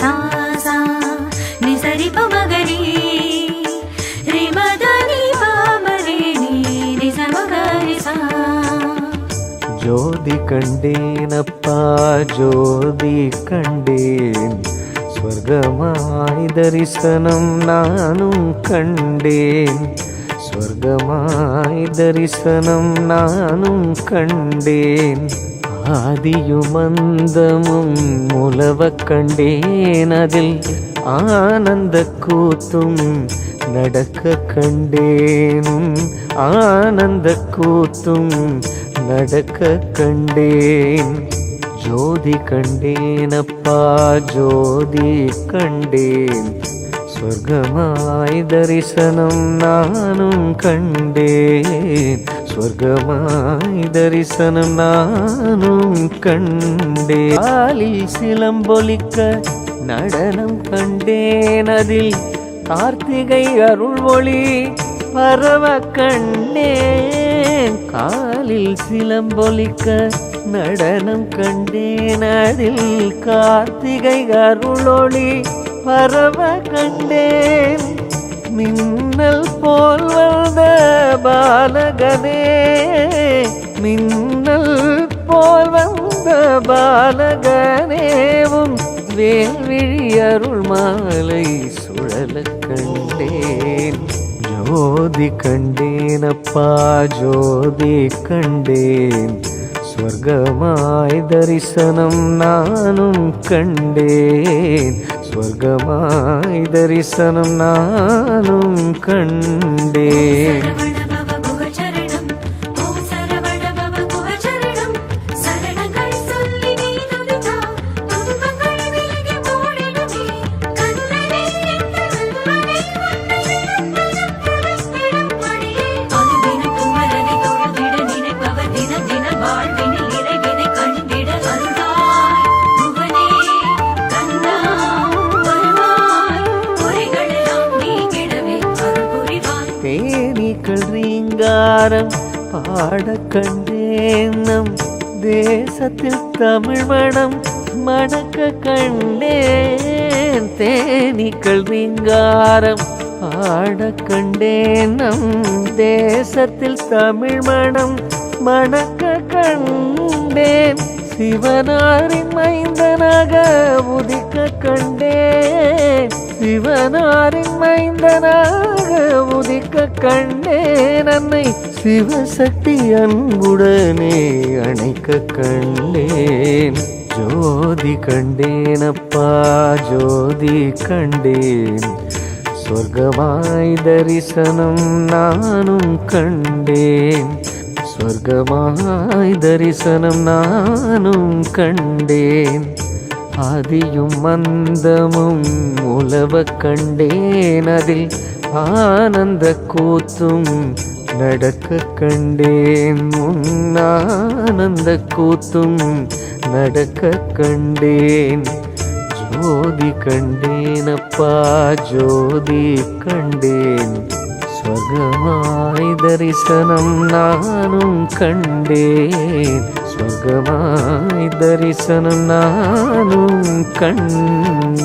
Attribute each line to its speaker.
Speaker 1: சா சா நி சரி பமகரி ரி மதனி பாமரி நீ
Speaker 2: ஜோதி கண்டேனப்பா ஜோதி கண்டேன் ஸ்வர்கமாய் தரிசனம் நானும் கண்டேன் ஸ்வர்கமாய் தரிசனம் நானும் கண்டேன் ஆதியும் அந்தமும் உலவ கண்டேன் அதில் ஆனந்த கூத்தும் நடக்க கண்டேன் ஆனந்த கூத்தும் நடக்க கண்டேன். ஜோதி கண்டேனப்பா ஜோதி கண்டேன். சொர்க்கமாய் தரிசனம் நானும் கண்டே காலில் சிலம்பொலிக்க நடனம் கண்டேன். அதில் கார்த்திகை அருள் ஒளி பரவ கண்டேன். காலில் சிலம்பொலிக்க நடனம் கண்டேன். அதில் கார்த்திகை அருளொளி பரவ கண்டேன். மின்னல் போல் வந்த பாலகனே மின்னல் போல் வந்த பாலகனேவும் வேல்விழி அருள் மாலை சுழல கண்டேன். ஜோதி கண்டேன் அப்பா ஜோதி கண்டேன். ஸ்வர்கமாய் தரிசனம் நானும் கண்டேன். ஸ்வர்கமாய் தரிசனம் நானும் கண்டேன்.
Speaker 1: புரிவாய்
Speaker 2: தேனீக்கள் ரீங்காரம் பாட கண்டேன் நம் தேசத்தில் தமிழ் மனம் மணக்க கண்டேன். தேனீக்கள் ரீங்காரம் பாட கண்டேன் நம் தேசத்தில் தமிழ் மனம் மணக்க கண்டேன். சிவனாரின் மைந்தனாக உதிக்க கண்டேன். சிவனாரின் மைந்தனாக உதிக்க கண்டேன் நன்னை சிவசக்தி அன்புடனே அணைக்க கண்டேன். ஜோதி கண்டேனப்பா ஜோதி கண்டேன். சொர்க்கமாய் தரிசனம் நானும் கண்டேன். சொர்க்கமாய் தரிசனம் நானும் கண்டேன். ஆதியும் மந்தமும் உலவ கண்டேன். அதில் ஆனந்த கூத்தும் நடக்க கண்டேன். உன் ஆனந்த கூத்தும் நடக்க கண்டேன். ஜோதி கண்டேன் அப்பா ஜோதி கண்டேன். ஸ்வர்கமாய் தரிசனம் நானும் கண்டேன். ஸ்வர்கமாய் தரிசனம் நானும் கண்டேன்.